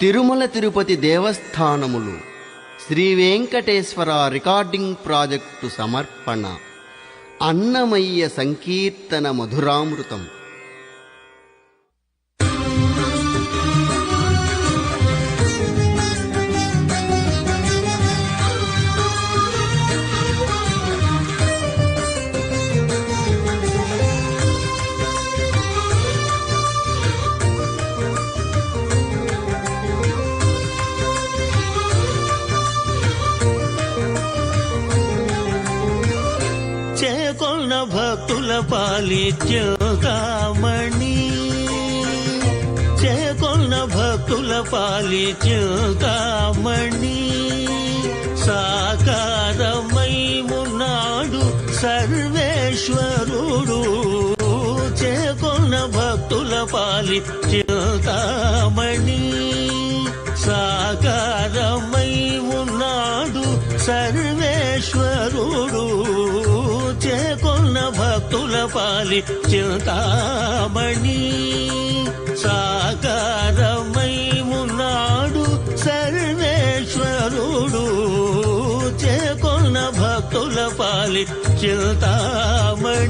తిరుమల తిరుపతి దేవస్థానములు Shri Venkateswara recording project సమర్పణ అన్నమయ్య సంకీర్తన మధురామృతం. చేకొన్న భక్తుల పాలిత్యుతామణి చేకొన్న భక్తుల పాలిత్యుతామణి సాకారమై మున్నాడు సర్వేశ్వరుడు. చేకొన్న భక్తుల పాలిత్యుతామణి సాకారమై ఉన్నాడు సర్వేశ్వరుడు. భక్తుల పాలి చింతామణి. సాకారమై మున్నాడు సర్వేశ్వరుడు. చేకొన్న భక్తుల పాలి చింతామణి.